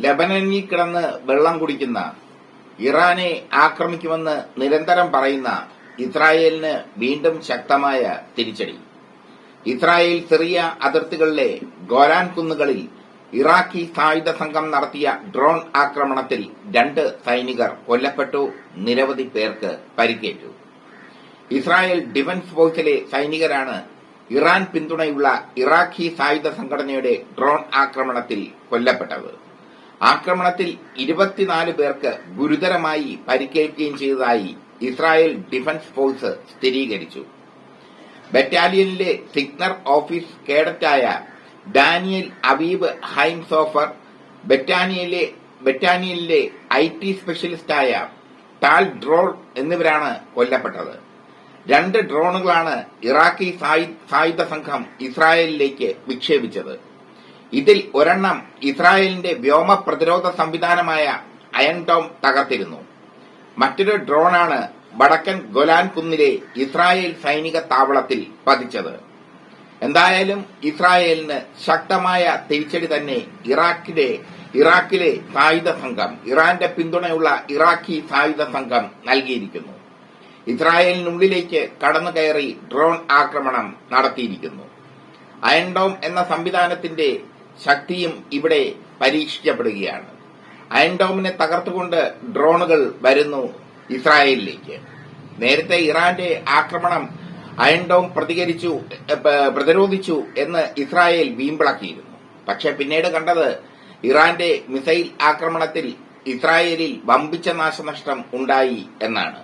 ലബനനിൽ കിടന്ന് വെള്ളം കുടിക്കുന്ന ഇറാനെ ആക്രമിക്കുമെന്ന് നിരന്തരം പറയുന്ന ഇസ്രായേലിന് വീണ്ടും ശക്തമായ തിരിച്ചടി. ഇസ്രായേൽ സിറിയ അതിർത്തികളിലെ ഗോലാൻ കുന്നുകളിൽ ഇറാഖി സായുധ സംഘം നടത്തിയ ഡ്രോൺ ആക്രമണത്തിൽ രണ്ട് സൈനികർ കൊല്ലപ്പെട്ടു നിരവധി പേർക്ക് പരിക്കേറ്റു. ഇസ്രായേൽ ഡിഫൻസ് ഫോഴ്സിലെ സൈനികരാണ് ഇറാൻ പിന്തുണയുള്ള ഇറാഖി സായുധ സംഘടനയുടെ ഡ്രോൺ ആക്രമണത്തിൽ കൊല്ലപ്പെട്ടത്. ആക്രമണത്തിൽ ഇരുപത്തിനാല് പേർക്ക് ഗുരുതരമായി പരിക്കേൽക്കുകയും ചെയ്തതായി ഇസ്രായേൽ ഡിഫൻസ് ഫോഴ്സ് സ്ഥിരീകരിച്ചു. ബറ്റാലിയനിലെ സിഗ്നർ ഓഫീസ് കേഡറ്റായ ഡാനിയൽ അബീബ് ഹൈംസോഫർ ബറ്റാനിയയിലെ ബറ്റാനിയലിലെ ഐ ടി സ്പെഷ്യലിസ്റ്റായ ടാൽ ഡ്രോൾ എന്നിവരാണ് കൊല്ലപ്പെട്ടത്. രണ്ട് ഡ്രോണുകളാണ് ഇറാഖി സായു- സായുധ സംഘം ഇസ്രായേലിലേക്ക് വിക്ഷേപിച്ചത്. ഇതിൽ ഒരെണ്ണം ഇസ്രായേലിന്റെ വ്യോമ പ്രതിരോധ സംവിധാനമായ അയൺ ഡോം തകർത്തിരുന്നു. മറ്റൊരു ഡ്രോണാണ് വടക്കൻ ഗൊലാൻ കുന്നിലെ ഇസ്രായേൽ സൈനിക താവളത്തിൽ പതിച്ചത്. എന്തായാലും ഇസ്രായേലിന് ശക്തമായ തിരിച്ചടി തന്നെ ഇറാഖിലെ ഇറാഖിലെ സായുധ സംഘം ഇറാന്റെ പിന്തുണയുള്ള ഇറാഖി സായുധ സംഘം നൽകിയിരിക്കുന്നു. ഇസ്രായേലിനുള്ളിലേക്ക് കടന്നു കയറി ഡ്രോൺ ആക്രമണം നടത്തിയിരിക്കുന്നു. അയൺഡോം എന്ന സംവിധാനത്തിന്റെ ശക്തിയും ഇവിടെ പരീക്ഷിക്കപ്പെടുകയാണ്. അയൻഡോമിനെ തകർത്തുകൊണ്ട് ഡ്രോണുകൾ വരുന്നു ഇസ്രായേലിലേക്ക്. നേരത്തെ ഇറാന്റെ ആക്രമണം അയൻഡോം പ്രതികരിച്ചു പ്രതിരോധിച്ചു എന്ന് ഇസ്രായേൽ വീമ്പിളക്കിയിരുന്നു. പക്ഷെ പിന്നീട് കണ്ടത് ഇറാന്റെ മിസൈൽ ആക്രമണത്തിൽ ഇസ്രായേലിൽ വമ്പിച്ച നാശനഷ്ടം ഉണ്ടായി എന്നാണ്.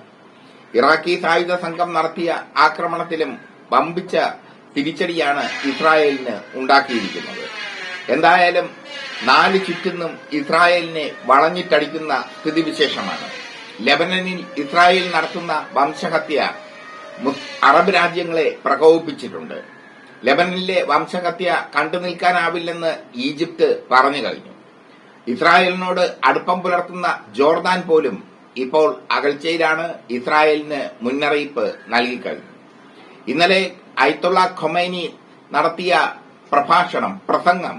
ഇറാഖി സായുധ സംഘം നടത്തിയ ആക്രമണത്തിലും വമ്പിച്ച തിരിച്ചടിയാണ് ഇസ്രായേലിന് ഉണ്ടാക്കിയിരിക്കുന്നത്. എന്തായാലും നാല് ചുറ്റുന്നും ഇസ്രായേലിനെ വളഞ്ഞിട്ടടിക്കുന്ന സ്ഥിതിവിശേഷമാണ്. ലെബനനിൽ ഇസ്രായേൽ നടത്തുന്ന വംശഹത്യ അറബ് രാജ്യങ്ങളെ പ്രകോപിപ്പിച്ചിട്ടുണ്ട്. ലെബനനിലെ വംശഹത്യ കണ്ടു നിൽക്കാനാവില്ലെന്ന് ഈജിപ്ത് പറഞ്ഞു കഴിഞ്ഞു. ഇസ്രായേലിനോട് അടുപ്പം പുലർത്തുന്ന ജോർദാൻ പോലും ഇപ്പോൾ അകൽച്ചയിലാണ് ഇസ്രായേലിന് മുന്നറിയിപ്പ് നൽകിക്കഴിഞ്ഞു ഇന്നലെ അയത്തുള്ള ഖൊമൈനി നടത്തിയ പ്രഭാഷണം പ്രസംഗം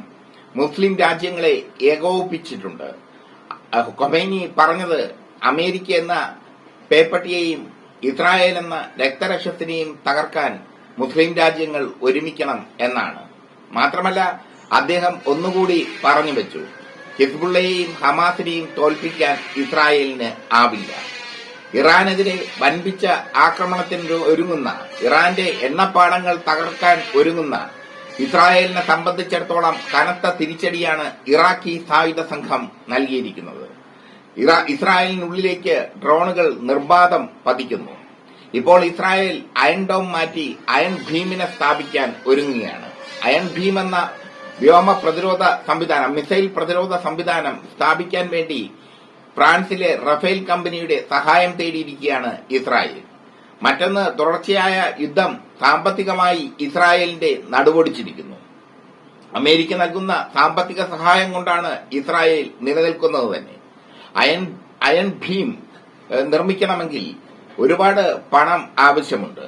മുസ്ലിം രാജ്യങ്ങളെ ഏകോപിപ്പിച്ചിട്ടുണ്ട്. കൊമേനി പറഞ്ഞത് അമേരിക്ക എന്ന പേപ്പട്ടിയെയും ഇസ്രായേൽ എന്ന രക്തരക്ഷത്തിനെയും തകർക്കാൻ മുസ്ലിം രാജ്യങ്ങൾ ഒരുമിക്കണം എന്നാണ്. മാത്രമല്ല അദ്ദേഹം ഒന്നുകൂടി പറഞ്ഞു വെച്ചു ഹിസ്ബുള്ളയെയും ഹമാസിനെയും തോൽപ്പിക്കാൻ ഇസ്രായേലിന് ആവില്ല. ഇറാനെതിരെ വൻപിച്ച ആക്രമണത്തിന് ഒരുങ്ങുന്ന ഇറാന്റെ എണ്ണപ്പാടങ്ങൾ തകർക്കാൻ ഒരുങ്ങുന്ന ഇസ്രായേലിനെ സംബന്ധിച്ചിടത്തോളം കനത്ത തിരിച്ചടിയാണ് ഇറാഖി സായുധ സംഘം നൽകിയിരിക്കുന്നത്. ഇസ്രായേലിനുള്ളിലേക്ക് ഡ്രോണുകൾ നിർബാധം പതിക്കുന്നു. ഇപ്പോൾ ഇസ്രായേൽ അയൺ ഡോം മാറ്റി അയൺ ഭീമിനെ സ്ഥാപിക്കാൻ ഒരുങ്ങുകയാണ്. അയൺ ഭീം എന്ന വ്യോമ പ്രതിരോധ സംവിധാനം മിസൈൽ പ്രതിരോധ സംവിധാനം സ്ഥാപിക്കാൻ വേണ്ടി ഫ്രാൻസിലെ റഫേൽ കമ്പനിയുടെ സഹായം തേടിയിരിക്കുകയാണ് ഇസ്രായേൽ. മറ്റൊന്ന് തുടർച്ചയായ യുദ്ധം സാമ്പത്തികമായി ഇസ്രായേലിന്റെ നടുവൊടിച്ചിരിക്കുന്നു. അമേരിക്ക നൽകുന്ന സാമ്പത്തിക സഹായം കൊണ്ടാണ് ഇസ്രായേൽ നിലനിൽക്കുന്നത് തന്നെ. അയൺ അയൺ ഭീം നിർമ്മിക്കണമെങ്കിൽ ഒരുപാട് പണം ആവശ്യമുണ്ട്.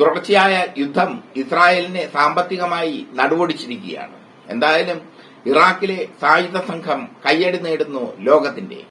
തുടർച്ചയായ യുദ്ധം ഇസ്രായേലിനെ സാമ്പത്തികമായി നടുവൊടിച്ചിരിക്കുകയാണ്. എന്തായാലും ഇറാഖിലെ സായുധ സംഘം കയ്യടി നേടുന്നു ലോകത്തിന്റെ.